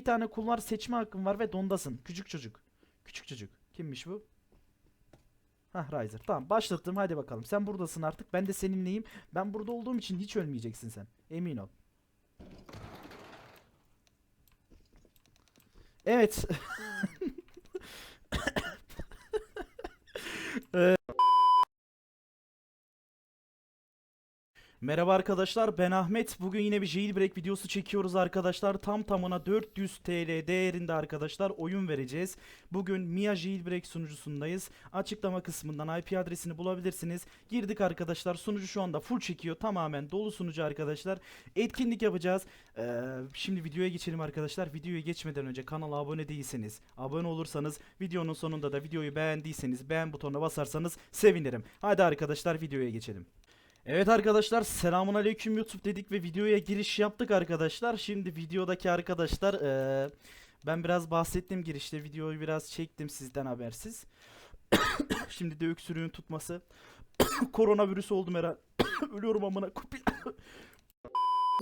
Bir tane kulvar seçme hakkın var ve dondasın. Küçük çocuk. Küçük çocuk. Kimmiş bu? Hah Riser. Tamam başlattım hadi bakalım. Sen buradasın artık. Ben de seninleyim. Ben burada olduğum için hiç ölmeyeceksin sen. Emin ol. Evet. Ee, Merhaba arkadaşlar ben Ahmet. Bugün yine bir jailbreak videosu çekiyoruz arkadaşlar. Tam tamına 400 TL değerinde arkadaşlar oyun vereceğiz. Bugün Mia jailbreak sunucusundayız. Açıklama kısmından IP adresini bulabilirsiniz. Girdik arkadaşlar. Sunucu şu anda full çekiyor. Tamamen dolu sunucu arkadaşlar. Etkinlik yapacağız. Ee, şimdi videoya geçelim arkadaşlar. Videoya geçmeden önce kanala abone değilseniz, abone olursanız, videonun sonunda da videoyu beğendiyseniz beğen butonuna basarsanız sevinirim. Hadi arkadaşlar videoya geçelim. Evet arkadaşlar selamun aleyküm YouTube dedik ve videoya giriş yaptık arkadaşlar. Şimdi videodaki arkadaşlar eee, ben biraz bahsettim girişte videoyu biraz çektim sizden habersiz. Şimdi de öksürüğün tutması. Koronavirüs oldum herhalde. Ölüyorum amına koyayım.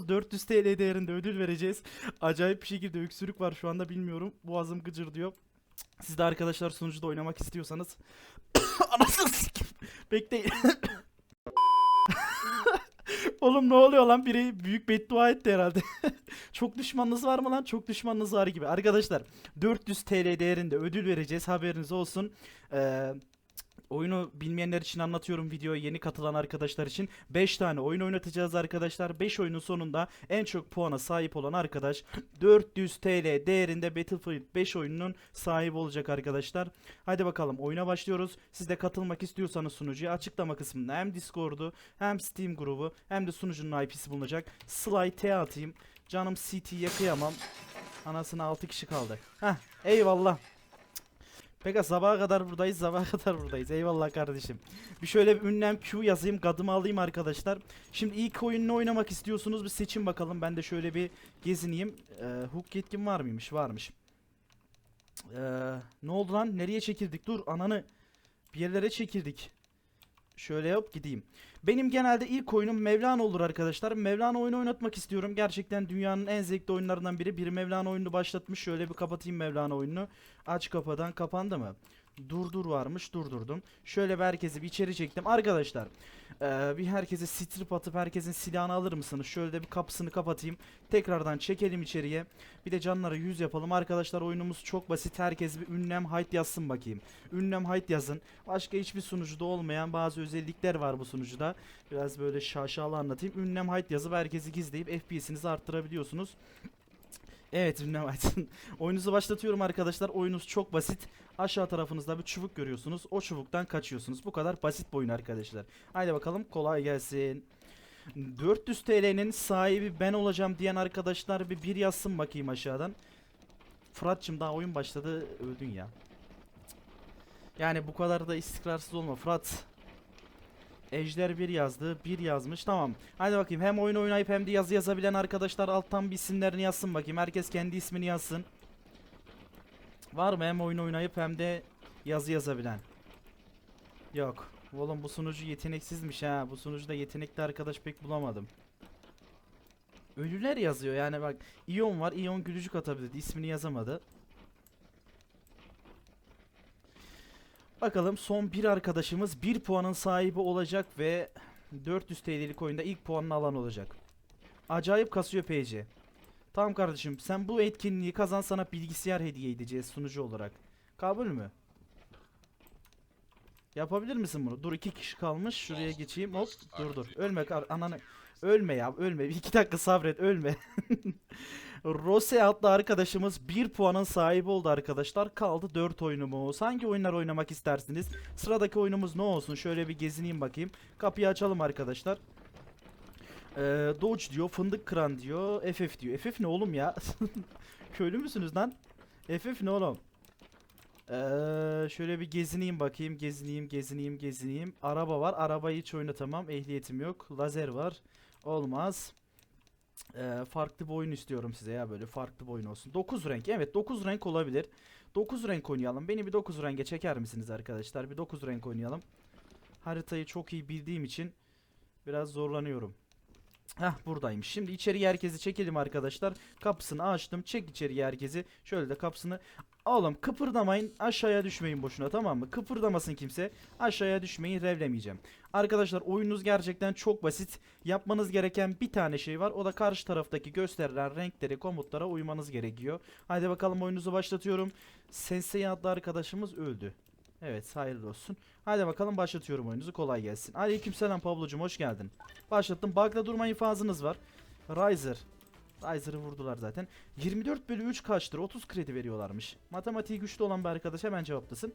400 TL değerinde ödül vereceğiz. Acayip bir şekilde öksürük var şu anda bilmiyorum. Boğazım gıcır diyor. Siz de arkadaşlar sunucuda oynamak istiyorsanız Anasını sikeyim. Bekleyin. Oğlum ne oluyor lan? Biri büyük beddua etti herhalde. Çok düşmanınız var mı lan? Çok düşmanınız var gibi. Arkadaşlar 400 TL değerinde ödül vereceğiz. Haberiniz olsun. Ee, oyunu bilmeyenler için anlatıyorum videoya yeni katılan arkadaşlar için. 5 tane oyun oynatacağız arkadaşlar. 5 oyunun sonunda en çok puana sahip olan arkadaş 400 TL değerinde Battlefield 5 oyununun sahibi olacak arkadaşlar. Hadi bakalım oyuna başlıyoruz. Siz de katılmak istiyorsanız sunucuya açıklama kısmında hem Discord'u hem Steam grubu hem de sunucunun IP'si bulunacak. Slide T atayım. Canım CT'ye kıyamam. Anasına 6 kişi kaldı. Heh eyvallah. Peki sabaha kadar buradayız, sabaha kadar buradayız. Eyvallah kardeşim. Bir şöyle bir ünlem Q yazayım, gadımı alayım arkadaşlar. Şimdi ilk oyununu oynamak istiyorsunuz bir seçin bakalım. Ben de şöyle bir gezineyim. Ee, hook yetkim var mıymış? Varmış. Ee, ne oldu lan? Nereye çekildik? Dur ananı. Bir yerlere çekildik. Şöyle yap gideyim. Benim genelde ilk oyunum Mevlana olur arkadaşlar. Mevlana oyunu oynatmak istiyorum. Gerçekten dünyanın en zevkli oyunlarından biri. Bir Mevlana oyununu başlatmış. Şöyle bir kapatayım Mevlana oyununu. Aç kapadan kapandı mı? Durdur varmış durdurdum. Şöyle bir herkesi bir içeri çektim. Arkadaşlar eee, bir herkese strip atıp herkesin silahını alır mısınız? Şöyle de bir kapısını kapatayım. Tekrardan çekelim içeriye. Bir de canlara 100 yapalım. Arkadaşlar oyunumuz çok basit. Herkes bir ünlem height yazsın bakayım. Ünlem height yazın. Başka hiçbir sunucuda olmayan bazı özellikler var bu sunucuda. Biraz böyle şaşalı anlatayım. Ünlem height yazıp herkesi gizleyip FPS'inizi arttırabiliyorsunuz. Evet height. Oyununuzu başlatıyorum arkadaşlar. Oyunuz çok basit. Aşağı tarafınızda bir çubuk görüyorsunuz. O çubuktan kaçıyorsunuz. Bu kadar basit bir oyun arkadaşlar. Haydi bakalım kolay gelsin. 400 TL'nin sahibi ben olacağım diyen arkadaşlar bir bir yazsın bakayım aşağıdan. Fırat'cığım daha oyun başladı öldün ya. Yani bu kadar da istikrarsız olma Fırat. Ejder 1 yazdı. 1 yazmış. Tamam. Hadi bakayım. Hem oyun oynayıp hem de yazı yazabilen arkadaşlar alttan bir isimlerini yazsın bakayım. Herkes kendi ismini yazsın. Var mı hem oyun oynayıp hem de yazı yazabilen? Yok. Oğlum bu sunucu yeteneksizmiş ha. Bu sunucuda yetenekli arkadaş pek bulamadım. Ölüler yazıyor yani bak. İyon var. İyon gülücük atabilirdi. İsmini yazamadı. Bakalım son bir arkadaşımız 1 puanın sahibi olacak ve 400 TL'lik oyunda ilk puanını alan olacak. Acayip kasıyor PC. Tamam kardeşim sen bu etkinliği kazan sana bilgisayar hediye edeceğiz sunucu olarak. Kabul mü? Yapabilir misin bunu? Dur iki kişi kalmış. Şuraya geçeyim. Hop dur dur. Ölme kar ananı. Ölme ya ölme. İki dakika sabret ölme. Rose adlı arkadaşımız 1 puanın sahibi oldu arkadaşlar. Kaldı 4 oyunumuz. Hangi oyunlar oynamak istersiniz? Sıradaki oyunumuz ne olsun? Şöyle bir gezineyim bakayım. Kapıyı açalım arkadaşlar. Ee, Dodge diyor, fındık kıran diyor, FF diyor. FF ne oğlum ya? Köylü müsünüz lan? FF ne oğlum? Ee, şöyle bir gezineyim bakayım. Gezineyim, gezineyim, gezineyim. Araba var. Arabayı hiç oynatamam. Ehliyetim yok. Lazer var. Olmaz. Ee, farklı bir oyun istiyorum size ya böyle farklı bir oyun olsun. 9 renk. Evet 9 renk olabilir. 9 renk oynayalım. Beni bir 9 renge çeker misiniz arkadaşlar? Bir 9 renk oynayalım. Haritayı çok iyi bildiğim için biraz zorlanıyorum. Heh buradaymış. Şimdi içeriye herkesi çekelim arkadaşlar. Kapısını açtım. Çek içeriye herkesi. Şöyle de kapısını. Oğlum kıpırdamayın. Aşağıya düşmeyin boşuna tamam mı? Kıpırdamasın kimse. Aşağıya düşmeyin. Revlemeyeceğim. Arkadaşlar oyununuz gerçekten çok basit. Yapmanız gereken bir tane şey var. O da karşı taraftaki gösterilen renkleri, komutlara uymanız gerekiyor. Haydi bakalım oyununuzu başlatıyorum. Sensei adlı arkadaşımız öldü. Evet hayırlı olsun. Haydi bakalım başlatıyorum oyununuzu. Kolay gelsin. Aleykümselam Pablocuğum hoş geldin. Başlattım. Bug'da durma infazınız var. Riser. Riser'ı vurdular zaten. 24 bölü 3 kaçtır? 30 kredi veriyorlarmış. Matematiği güçlü olan bir arkadaş hemen cevaplasın.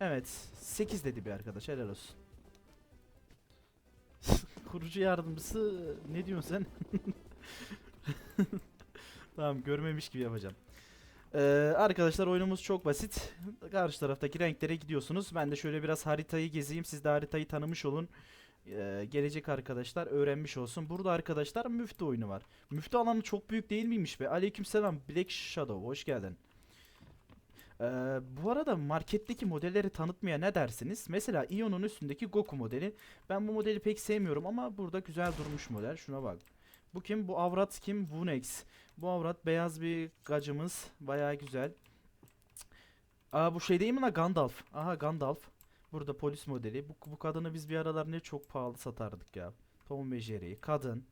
Evet. 8 dedi bir arkadaş. Helal olsun. Kurucu yardımcısı ne diyorsun sen? tamam görmemiş gibi yapacağım. Ee, arkadaşlar oyunumuz çok basit. Karşı taraftaki renklere gidiyorsunuz. Ben de şöyle biraz haritayı gezeyim. Siz de haritayı tanımış olun. Ee, gelecek arkadaşlar öğrenmiş olsun. Burada arkadaşlar müftü oyunu var. Müftü alanı çok büyük değil miymiş be? Aleykümselam Black Shadow hoş geldin. Ee, bu arada marketteki modelleri tanıtmaya ne dersiniz? Mesela Ion'un üstündeki Goku modeli. Ben bu modeli pek sevmiyorum ama burada güzel durmuş model. Şuna bak. Bu kim? Bu avrat kim? Vunex. Bu avrat beyaz bir gacımız. Bayağı güzel. Aa bu şey değil mi la Gandalf? Aha Gandalf. Burada polis modeli. Bu, bu kadını biz bir aralar ne çok pahalı satardık ya. Tom ve Jerry. Kadın.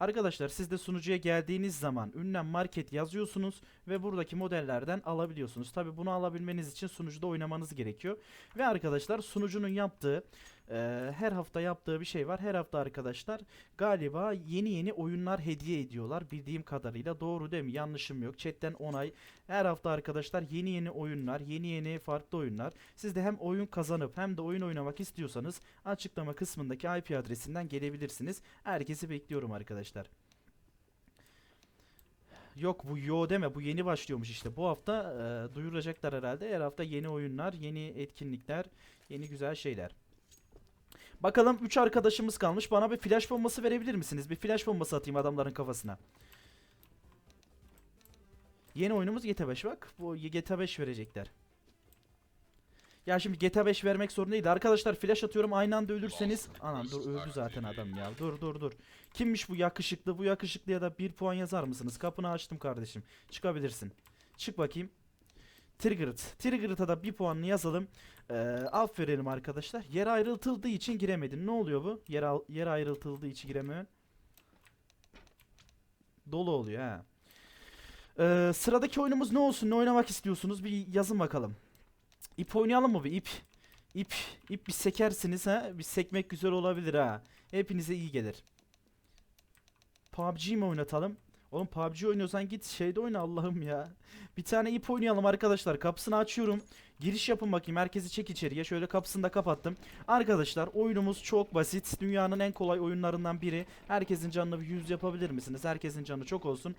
Arkadaşlar siz de sunucuya geldiğiniz zaman ünlem market yazıyorsunuz ve buradaki modellerden alabiliyorsunuz. Tabi bunu alabilmeniz için sunucuda oynamanız gerekiyor. Ve arkadaşlar sunucunun yaptığı e, her hafta yaptığı bir şey var. Her hafta arkadaşlar galiba yeni yeni oyunlar hediye ediyorlar. Bildiğim kadarıyla doğru değil mi? Yanlışım yok. Chatten onay. Her hafta arkadaşlar yeni yeni oyunlar, yeni yeni farklı oyunlar. Siz de hem oyun kazanıp hem de oyun oynamak istiyorsanız açıklama kısmındaki IP adresinden gelebilirsiniz. Herkesi bekliyorum arkadaşlar. Yok bu yo deme bu yeni başlıyormuş işte. Bu hafta e, duyuracaklar herhalde. Her hafta yeni oyunlar, yeni etkinlikler, yeni güzel şeyler. Bakalım 3 arkadaşımız kalmış. Bana bir flash bombası verebilir misiniz? Bir flash bombası atayım adamların kafasına. Yeni oyunumuz GTA 5 bak. Bu GTA 5 verecekler. Ya şimdi GTA 5 vermek sorun değil. Arkadaşlar flash atıyorum aynı anda ölürseniz. Anam dur öldü zaten adam ya. Dur dur dur. Kimmiş bu yakışıklı? Bu yakışıklıya da bir puan yazar mısınız? Kapını açtım kardeşim. Çıkabilirsin. Çık bakayım. Triggered. Triggered'a da bir puanını yazalım. Ee, aferin arkadaşlar. Yer ayrıltıldığı için giremedin. Ne oluyor bu? Yer, al- yer ayrıltıldığı için giremiyorsun. Dolu oluyor ha. Ee, sıradaki oyunumuz ne olsun? Ne oynamak istiyorsunuz? Bir yazın bakalım. İp oynayalım mı bir ip? İp, ip bir sekersiniz ha. Bir sekmek güzel olabilir ha. Hepinize iyi gelir. PUBG mi oynatalım? Oğlum PUBG oynuyorsan git şeyde oyna Allah'ım ya. Bir tane ip oynayalım arkadaşlar. Kapısını açıyorum. Giriş yapın bakayım. Herkesi çek içeriye. Şöyle kapısını da kapattım. Arkadaşlar oyunumuz çok basit. Dünyanın en kolay oyunlarından biri. Herkesin canını yüz yapabilir misiniz? Herkesin canı çok olsun.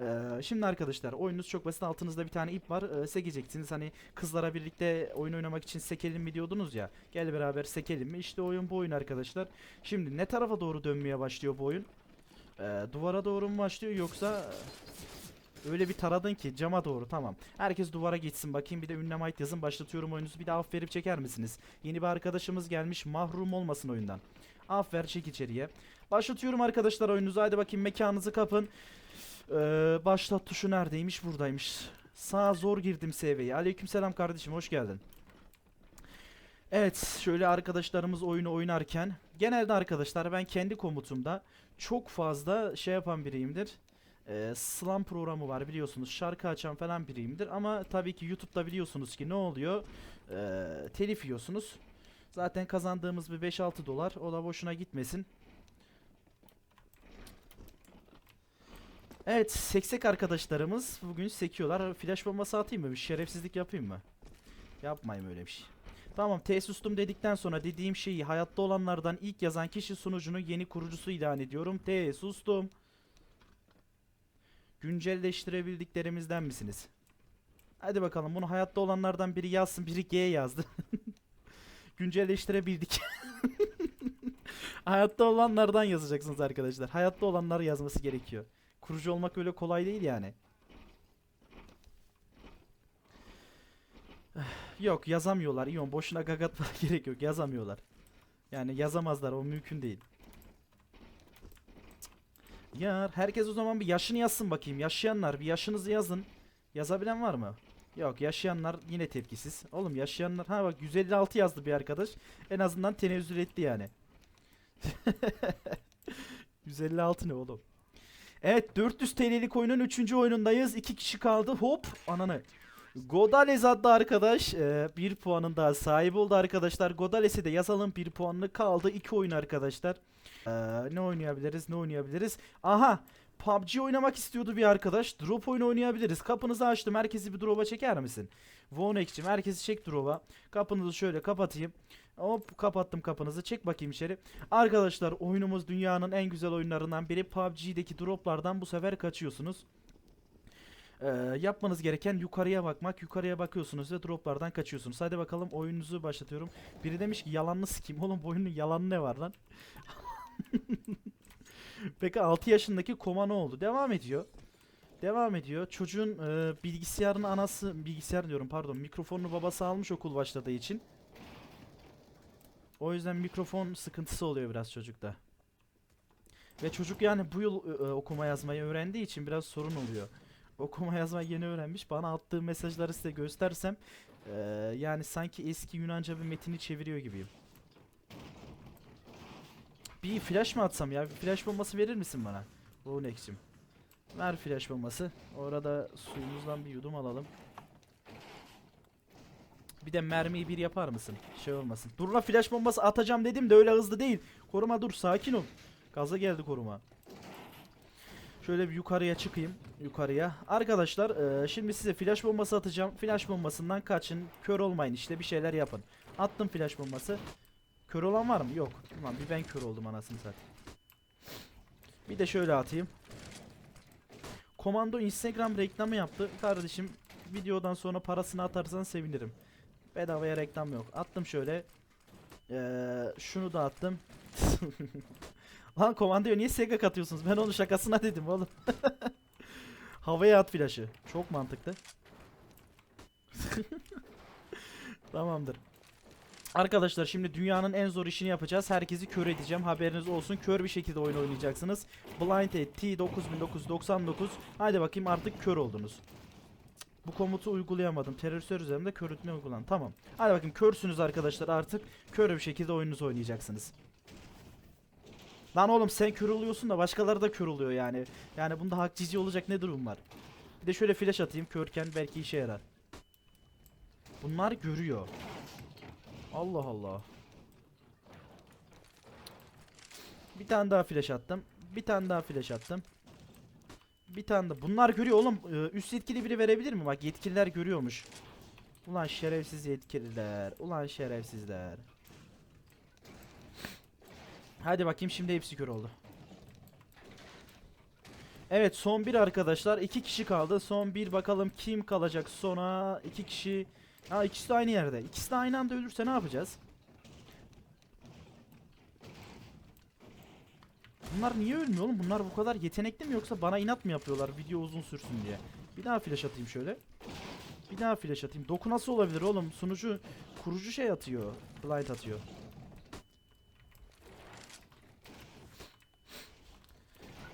Ee, şimdi arkadaşlar oyununuz çok basit. Altınızda bir tane ip var. Ee, sekeceksiniz. Hani kızlara birlikte oyun oynamak için sekelim mi diyordunuz ya. Gel beraber sekelim mi? İşte oyun bu oyun arkadaşlar. Şimdi ne tarafa doğru dönmeye başlıyor bu oyun? Ee, duvara doğru mu başlıyor yoksa öyle bir taradın ki cama doğru tamam. Herkes duvara geçsin bakayım bir de ünlemite yazın başlatıyorum oyununuzu bir de af verip çeker misiniz? Yeni bir arkadaşımız gelmiş mahrum olmasın oyundan. Af ver çek içeriye. Başlatıyorum arkadaşlar oyununuzu hadi bakayım mekanınızı kapın. Ee, başlat tuşu neredeymiş buradaymış. Sağ zor girdim SV'ye. Aleykümselam kardeşim hoş geldin. Evet şöyle arkadaşlarımız oyunu oynarken genelde arkadaşlar ben kendi komutumda çok fazla şey yapan biriyimdir. Ee, slam programı var biliyorsunuz şarkı açan falan biriyimdir ama tabii ki YouTube'da biliyorsunuz ki ne oluyor Ee, telif yiyorsunuz. Zaten kazandığımız bir 5-6 dolar o da boşuna gitmesin. Evet seksek arkadaşlarımız bugün sekiyorlar. Flash bombası atayım mı? Bir şerefsizlik yapayım mı? Yapmayayım öyle bir şey. Tamam T sustum dedikten sonra dediğim şeyi hayatta olanlardan ilk yazan kişi sunucunun yeni kurucusu ilan ediyorum. T sustum. Güncelleştirebildiklerimizden misiniz? Hadi bakalım bunu hayatta olanlardan biri yazsın biri G yazdı. Güncelleştirebildik. hayatta olanlardan yazacaksınız arkadaşlar. Hayatta olanlar yazması gerekiyor. Kurucu olmak öyle kolay değil yani. Yok yazamıyorlar. İyon boşuna gagatmana gerek yok. Yazamıyorlar. Yani yazamazlar o mümkün değil. Yar. Herkes o zaman bir yaşını yazsın bakayım. Yaşayanlar bir yaşınızı yazın. Yazabilen var mı? Yok yaşayanlar yine tepkisiz. Oğlum yaşayanlar ha bak 156 yazdı bir arkadaş. En azından tenezzül etti yani. 156 ne oğlum? Evet 400 TL'lik oyunun 3. oyunundayız. 2 kişi kaldı. Hop ananı. Godales adlı arkadaş e, bir puanın daha sahibi oldu arkadaşlar. Godales'e de yazalım bir puanlı kaldı. 2 oyun arkadaşlar. E, ne oynayabiliriz ne oynayabiliriz? Aha PUBG oynamak istiyordu bir arkadaş. Drop oyunu oynayabiliriz. Kapınızı açtım. Herkesi bir drop'a çeker misin? Vonek'cim herkesi çek drop'a. Kapınızı şöyle kapatayım. Hop kapattım kapınızı. Çek bakayım içeri. Arkadaşlar oyunumuz dünyanın en güzel oyunlarından biri. PUBG'deki droplardan bu sefer kaçıyorsunuz. Ee, yapmanız gereken yukarıya bakmak. Yukarıya bakıyorsunuz ve droplardan kaçıyorsunuz. Hadi bakalım oyununuzu başlatıyorum. Biri demiş ki yalanlı sikeyim. Oğlum bu oyunun yalanı ne var lan? Peki 6 yaşındaki koma ne oldu? Devam ediyor. Devam ediyor. Çocuğun e, bilgisayarın anası, bilgisayar diyorum pardon, mikrofonunu babası almış okul başladığı için. O yüzden mikrofon sıkıntısı oluyor biraz çocukta. Ve çocuk yani bu yıl e, e, okuma yazmayı öğrendiği için biraz sorun oluyor. Okuma yazmayı yeni öğrenmiş. Bana attığı mesajları size göstersem e, yani sanki eski Yunanca bir metini çeviriyor gibiyim. Bir flash mı atsam ya? Bir flash bombası verir misin bana? Bu Next'im. Ver flash bombası. Orada suyumuzdan bir yudum alalım. Bir de mermiyi bir yapar mısın? Şey olmasın. Dur la flash bombası atacağım dedim de öyle hızlı değil. Koruma dur sakin ol. Gaza geldi koruma. Şöyle bir yukarıya çıkayım. Yukarıya. Arkadaşlar eee, şimdi size flash bombası atacağım. Flash bombasından kaçın. Kör olmayın işte bir şeyler yapın. Attım flash bombası. Kör olan var mı? Yok. Ulan bir ben kör oldum anasını satayım. Bir de şöyle atayım. Komando Instagram reklamı yaptı. Kardeşim videodan sonra parasını atarsan sevinirim. Bedavaya reklam yok. Attım şöyle. Ee, şunu da attım. Lan komandoya niye Sega katıyorsunuz? Ben onu şakasına dedim oğlum. Havaya at flaşı. Çok mantıklı. Tamamdır. Arkadaşlar şimdi dünyanın en zor işini yapacağız. Herkesi kör edeceğim. Haberiniz olsun. Kör bir şekilde oyun oynayacaksınız. Blind T9999. Haydi bakayım artık kör oldunuz. Bu komutu uygulayamadım. Teröristler üzerimde körütme uygulan. Tamam. Hadi bakayım körsünüz arkadaşlar artık. Kör bir şekilde oyununuzu oynayacaksınız. Lan oğlum sen kör oluyorsun da başkaları da kör oluyor yani. Yani bunda hak cici olacak ne durum var? Bir de şöyle flash atayım körken belki işe yarar. Bunlar görüyor. Allah Allah. Bir tane daha flash attım. Bir tane daha flash attım. Bir tane de. Bunlar görüyor oğlum. Ee, Üst yetkili biri verebilir mi? Bak yetkililer görüyormuş. Ulan şerefsiz yetkililer. Ulan şerefsizler. Hadi bakayım şimdi hepsi kör oldu. Evet son bir arkadaşlar. iki kişi kaldı. Son bir bakalım kim kalacak sona. iki kişi. Ha ikisi de aynı yerde. İkisi de aynı anda ölürse ne yapacağız? Bunlar niye ölmüyor oğlum? Bunlar bu kadar yetenekli mi yoksa bana inat mı yapıyorlar video uzun sürsün diye? Bir daha flash atayım şöyle. Bir daha flash atayım. Doku nasıl olabilir oğlum? Sunucu kurucu şey atıyor. Blind atıyor.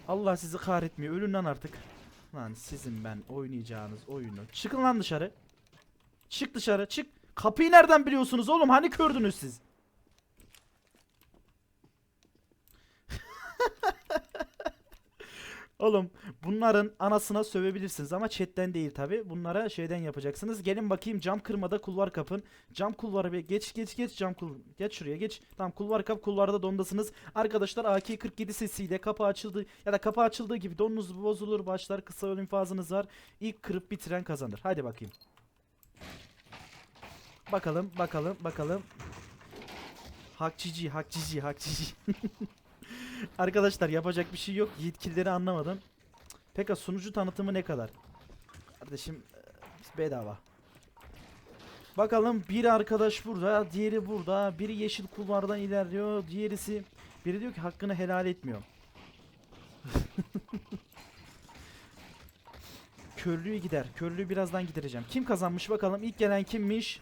Allah sizi kahretmiyor. Ölün lan artık. Lan sizin ben oynayacağınız oyunu. Çıkın lan dışarı. Çık dışarı çık. Kapıyı nereden biliyorsunuz oğlum? Hani kördünüz siz? Oğlum bunların anasına sövebilirsiniz ama chatten değil tabi. Bunlara şeyden yapacaksınız. Gelin bakayım cam kırmada kulvar kapın. Cam kulvarı bir geç geç geç cam kul geç şuraya geç. Tamam kulvar kap kulvarda dondasınız. Arkadaşlar AK-47 sesiyle kapı açıldı ya da kapı açıldığı gibi donunuz bozulur başlar. Kısa ölüm fazınız var. İlk kırıp bitiren kazanır. Hadi bakayım. Bakalım bakalım bakalım. Hakçici hakçici hakçici. Arkadaşlar yapacak bir şey yok. Yetkilileri anlamadım. Peki sunucu tanıtımı ne kadar? Kardeşim e, bedava. Bakalım bir arkadaş burada, diğeri burada. Biri yeşil kulvardan ilerliyor, diğerisi biri diyor ki hakkını helal etmiyor. Körlüğü gider. Körlüğü birazdan gidereceğim. Kim kazanmış bakalım? İlk gelen kimmiş?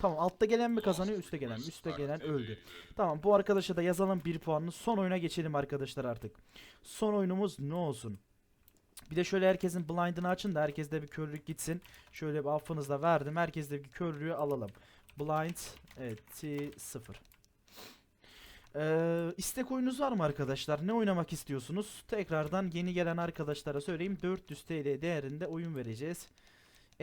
Tamam altta gelen mi kazanıyor üstte gelen mi? Üstte gelen öldü. Tamam bu arkadaşa da yazalım bir puanını. Son oyuna geçelim arkadaşlar artık. Son oyunumuz ne olsun? Bir de şöyle herkesin blind'ını açın da herkes de bir körlük gitsin. Şöyle bir affınızla verdim. Herkes de bir körlüğü alalım. Blind evet T0. Ee, istek oyununuz var mı arkadaşlar? Ne oynamak istiyorsunuz? Tekrardan yeni gelen arkadaşlara söyleyeyim. 400 TL değerinde oyun vereceğiz.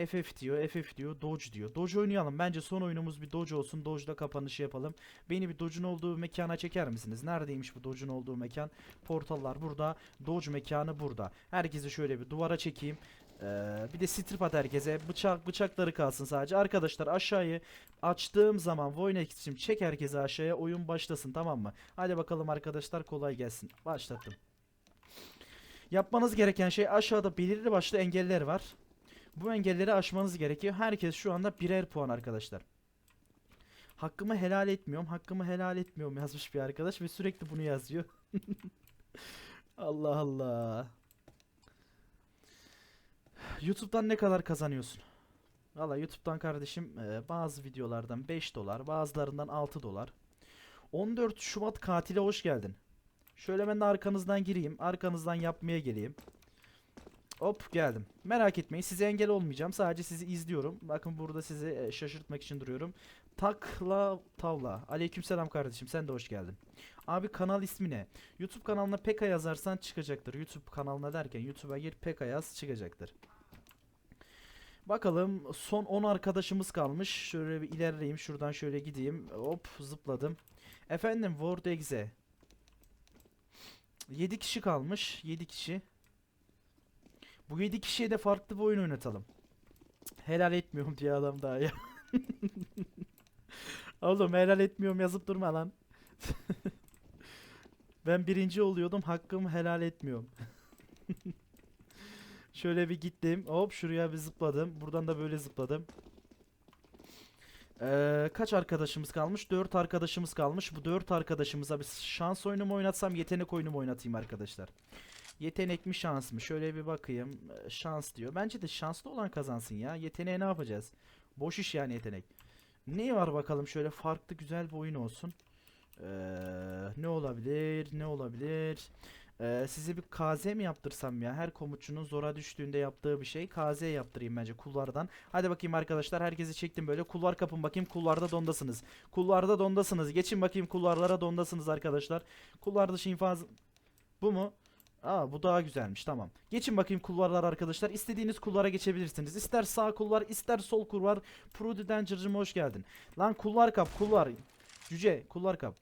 FF diyor, FF diyor, Doge diyor. Doge oynayalım. Bence son oyunumuz bir Doge olsun. Doge'da kapanışı yapalım. Beni bir Doge'un olduğu mekana çeker misiniz? Neredeymiş bu Doge'un olduğu mekan? Portallar burada. Doge mekanı burada. Herkesi şöyle bir duvara çekeyim. Ee, bir de strip at herkese. Bıçak bıçakları kalsın sadece. Arkadaşlar aşağıyı açtığım zaman Voinex için çek herkese aşağıya. Oyun başlasın tamam mı? Hadi bakalım arkadaşlar kolay gelsin. Başlattım. Yapmanız gereken şey aşağıda belirli başlı engeller var. Bu engelleri aşmanız gerekiyor. Herkes şu anda birer puan arkadaşlar. Hakkımı helal etmiyorum. Hakkımı helal etmiyorum yazmış bir arkadaş ve sürekli bunu yazıyor. Allah Allah. YouTube'dan ne kadar kazanıyorsun? Valla YouTube'dan kardeşim e, bazı videolardan 5 dolar, bazılarından 6 dolar. 14 Şubat katile hoş geldin. Şöyle ben de arkanızdan gireyim. Arkanızdan yapmaya geleyim. Hop geldim. Merak etmeyin size engel olmayacağım. Sadece sizi izliyorum. Bakın burada sizi e, şaşırtmak için duruyorum. Takla tavla. Aleykümselam kardeşim sen de hoş geldin. Abi kanal ismi ne? YouTube kanalına Peka yazarsan çıkacaktır. YouTube kanalına derken YouTube'a gir Peka yaz çıkacaktır. Bakalım son 10 arkadaşımız kalmış. Şöyle bir ilerleyeyim. Şuradan şöyle gideyim. Hop zıpladım. Efendim Word Exe. 7 kişi kalmış. 7 kişi. Bu 7 kişiye de farklı bir oyun oynatalım. Helal etmiyorum diye adam daha ya. Oğlum helal etmiyorum yazıp durma lan. ben birinci oluyordum hakkımı helal etmiyorum. Şöyle bir gittim. Hop şuraya bir zıpladım. Buradan da böyle zıpladım. Ee, kaç arkadaşımız kalmış? 4 arkadaşımız kalmış. Bu 4 arkadaşımıza bir şans oyunu mu oynatsam, yetenek oyunu mu oynatayım arkadaşlar? Yetenek mi şans mı? Şöyle bir bakayım. Ee, Şans diyor. Bence de şanslı olan kazansın ya. Yeteneğe ne yapacağız? Boş iş yani yetenek. Ne var bakalım şöyle farklı güzel bir oyun olsun. Ee, ne olabilir? Ne olabilir? Ee, size bir KZ mi yaptırsam ya? Her komutçunun zora düştüğünde yaptığı bir şey. KZ yaptırayım bence kullardan. Hadi bakayım arkadaşlar. Herkesi çektim böyle. Kulvar kapın bakayım. Kullarda dondasınız. Kullarda dondasınız. Geçin bakayım kulvarlara dondasınız arkadaşlar. Kullar dışı infaz... Bu mu? Aa bu daha güzelmiş tamam. Geçin bakayım kulvarlar arkadaşlar. İstediğiniz kulvara geçebilirsiniz. İster sağ kulvar ister sol kulvar. Prudy Danger'cım hoş geldin. Lan kulvar kap kulvar. Cüce kulvar kap.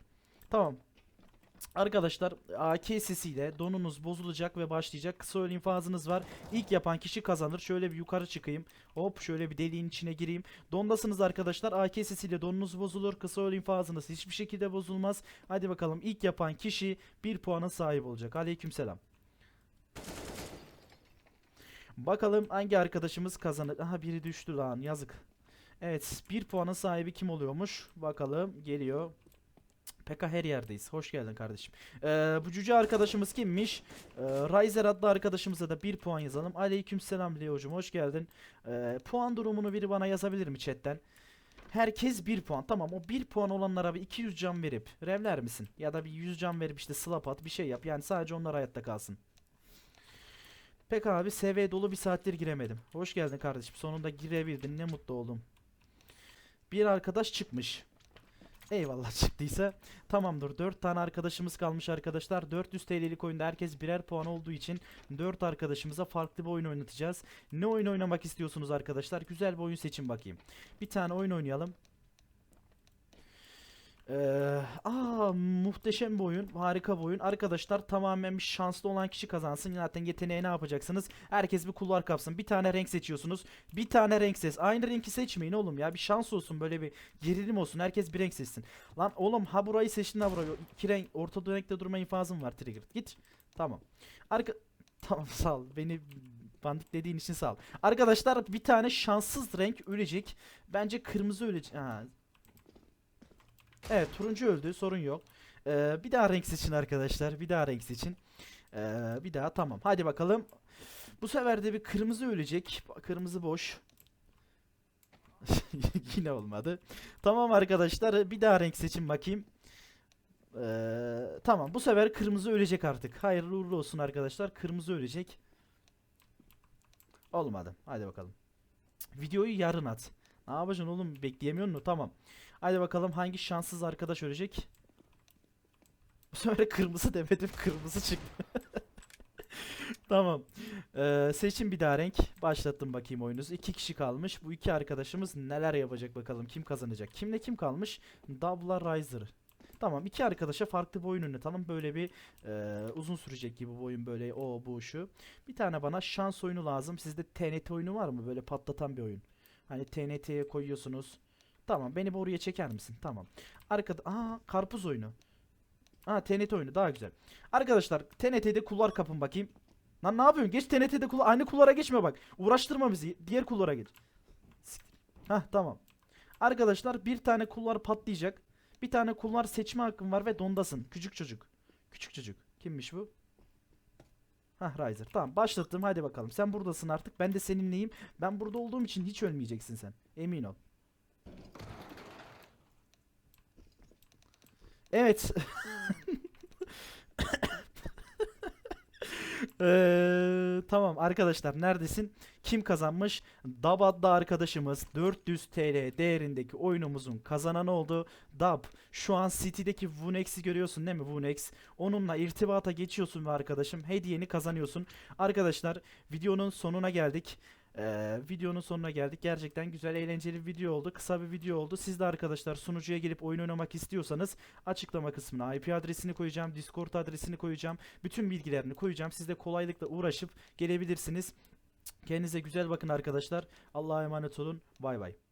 Tamam. Arkadaşlar AK sesiyle donunuz bozulacak ve başlayacak. Kısa öl infazınız var. İlk yapan kişi kazanır. Şöyle bir yukarı çıkayım. Hop şöyle bir deliğin içine gireyim. Dondasınız arkadaşlar. AK sesiyle donunuz bozulur. Kısa öl infazınız hiçbir şekilde bozulmaz. Hadi bakalım ilk yapan kişi bir puana sahip olacak. Aleykümselam. Bakalım hangi arkadaşımız kazanır. Aha biri düştü lan yazık. Evet bir puanın sahibi kim oluyormuş? Bakalım geliyor. Peka her yerdeyiz. Hoş geldin kardeşim. Ee, bu cüce arkadaşımız kimmiş? Ee, Riser adlı arkadaşımıza da bir puan yazalım. Aleykümselam Leo'cum hoş geldin. Ee, puan durumunu biri bana yazabilir mi chatten? Herkes bir puan. Tamam o bir puan olanlara bir 200 can verip revler misin? Ya da bir 100 can verip işte slap at bir şey yap. Yani sadece onlar hayatta kalsın. Pek abi SV dolu bir saattir giremedim. Hoş geldin kardeşim. Sonunda girebildin. Ne mutlu oldum. Bir arkadaş çıkmış. Eyvallah çıktıysa. Tamamdır. 4 tane arkadaşımız kalmış arkadaşlar. 400 TL'lik oyunda herkes birer puan olduğu için 4 arkadaşımıza farklı bir oyun oynatacağız. Ne oyun oynamak istiyorsunuz arkadaşlar? Güzel bir oyun seçin bakayım. Bir tane oyun oynayalım. Ee, aa muhteşem bir oyun, harika bir oyun. Arkadaşlar tamamen bir şanslı olan kişi kazansın. Zaten yeteneği ne yapacaksınız? Herkes bir kulvar kapsın. Bir tane renk seçiyorsunuz. Bir tane renk ses. Aynı renki seçmeyin oğlum ya. Bir şans olsun böyle bir gerilim olsun. Herkes bir renk seçsin. Lan oğlum ha burayı seçtin ha burayı. İki renk orta renkte durma infazım var trigger. Git. Tamam. Arka Tamam sağ ol. Beni banditlediğin için sağ ol. Arkadaşlar bir tane şanssız renk ölecek. Bence kırmızı ölecek. Ha, Evet turuncu öldü sorun yok. Ee, bir daha renk seçin arkadaşlar. Bir daha renk seçin. Ee, bir daha tamam. Hadi bakalım. Bu sefer de bir kırmızı ölecek. Kırmızı boş. Yine olmadı. Tamam arkadaşlar bir daha renk seçin bakayım. Ee, tamam bu sefer kırmızı ölecek artık. Hayırlı uğurlu olsun arkadaşlar. Kırmızı ölecek. Olmadı. Hadi bakalım. Videoyu yarın at. Ne yapacaksın oğlum? Bekleyemiyor musun? Tamam. Hadi bakalım hangi şanssız arkadaş ölecek? Bu sefer kırmızı demedim. Kırmızı çıktı. Tamam. Ee, seçin bir daha renk. Başlattım bakayım oyunuzu. İki kişi kalmış. Bu iki arkadaşımız neler yapacak bakalım. Kim kazanacak? Kimle kim kalmış? Dabla Riser. Tamam iki arkadaşa farklı bir oyun oynatalım. Böyle bir e, uzun sürecek gibi bu oyun böyle o bu şu. Bir tane bana şans oyunu lazım. Sizde TNT oyunu var mı? Böyle patlatan bir oyun. Hani TNT'ye koyuyorsunuz. Tamam beni bu oraya çeker misin? Tamam. Arkada aa karpuz oyunu. Aa TNT oyunu daha güzel. Arkadaşlar TNT'de kulvar kapın bakayım. Lan ne yapıyorsun? Geç TNT'de kulvar. Aynı kulvara geçme bak. Uğraştırma bizi. Diğer kulvara geç. Hah tamam. Arkadaşlar bir tane kulvar patlayacak. Bir tane kulvar seçme hakkın var ve dondasın. Küçük çocuk. Küçük çocuk. Kimmiş bu? Hah Riser. Tamam başlattım. Hadi bakalım. Sen buradasın artık. Ben de seninleyim. Ben burada olduğum için hiç ölmeyeceksin sen. Emin ol. Evet. Eee, tamam arkadaşlar neredesin? Kim kazanmış? Dab adlı arkadaşımız 400 TL değerindeki oyunumuzun kazananı oldu. Dab şu an City'deki Vunex'i görüyorsun değil mi Vunex? Onunla irtibata geçiyorsun ve arkadaşım hediyeni kazanıyorsun. Arkadaşlar videonun sonuna geldik. Ee, videonun sonuna geldik. Gerçekten güzel eğlenceli bir video oldu. Kısa bir video oldu. Siz de arkadaşlar sunucuya gelip oyun oynamak istiyorsanız açıklama kısmına IP adresini koyacağım. Discord adresini koyacağım. Bütün bilgilerini koyacağım. Siz de kolaylıkla uğraşıp gelebilirsiniz. Kendinize güzel bakın arkadaşlar. Allah'a emanet olun. Bay bay.